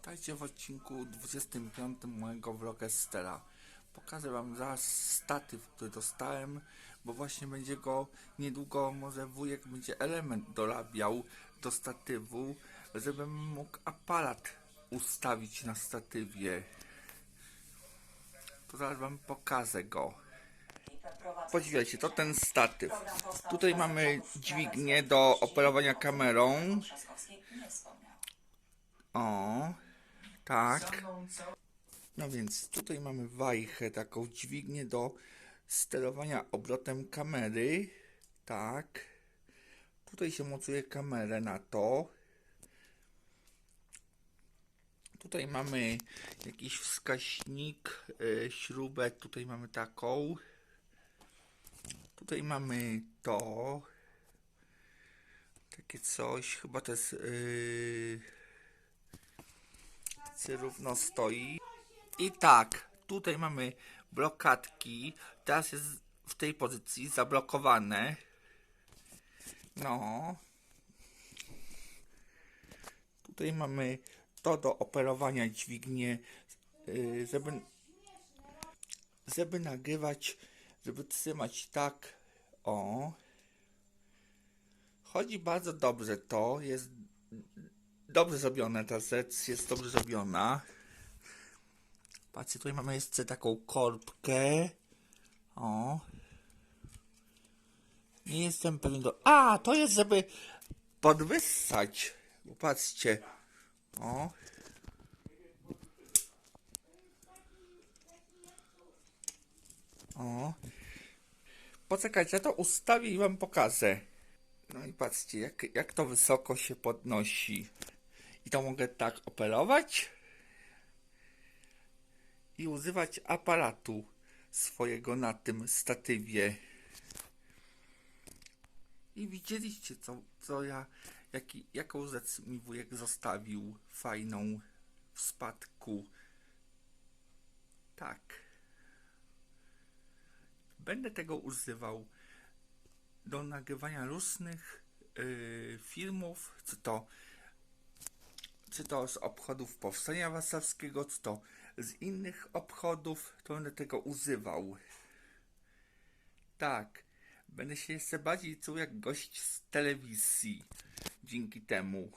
Witajcie w odcinku 25 mojego vlogestera. Pokażę wam zaraz statyw, który dostałem, bo właśnie będzie go niedługo, może wujek będzie element dorabiał do statywu, żebym mógł aparat ustawić na statywie. To zaraz wam pokażę go. Podziwiajcie, to ten statyw. Tutaj mamy dźwignię do operowania kamerą. O, tak. No więc tutaj mamy wajchę, taką dźwignię do sterowania obrotem kamery. Tak. Tutaj się mocuje kamerę na to. Tutaj mamy jakiś wskaźnik, y, śrubę, tutaj mamy taką. Tutaj mamy to. Takie coś, chyba to jest yy, C równo stoi. I tak, tutaj mamy blokadki. Teraz jest w tej pozycji zablokowane. No. Tutaj mamy to do operowania dźwignię, yy, żeby, żeby nagrywać, żeby trzymać tak. O. Chodzi bardzo dobrze to. Jest dobrze zrobione ta rzecz, jest dobrze zrobiona. Patrzcie, tutaj mamy jeszcze taką korbkę. O. Nie jestem pewien do... A, to jest, żeby podwyssać. Bo patrzcie. O. O. Poczekajcie, ja to ustawię i wam pokażę. No i patrzcie, jak, jak to wysoko się podnosi. I to mogę tak operować i używać aparatu swojego na tym statywie. I widzieliście, co, co ja, jaki, jaką rzecz mi wujek zostawił fajną w spadku. Tak. Będę tego używał do nagrywania różnych yy, filmów, czy to, czy to z obchodów Powstania Warszawskiego, czy to z innych obchodów, to będę tego używał. Tak, będę się jeszcze bardziej czuł jak gość z telewizji dzięki temu.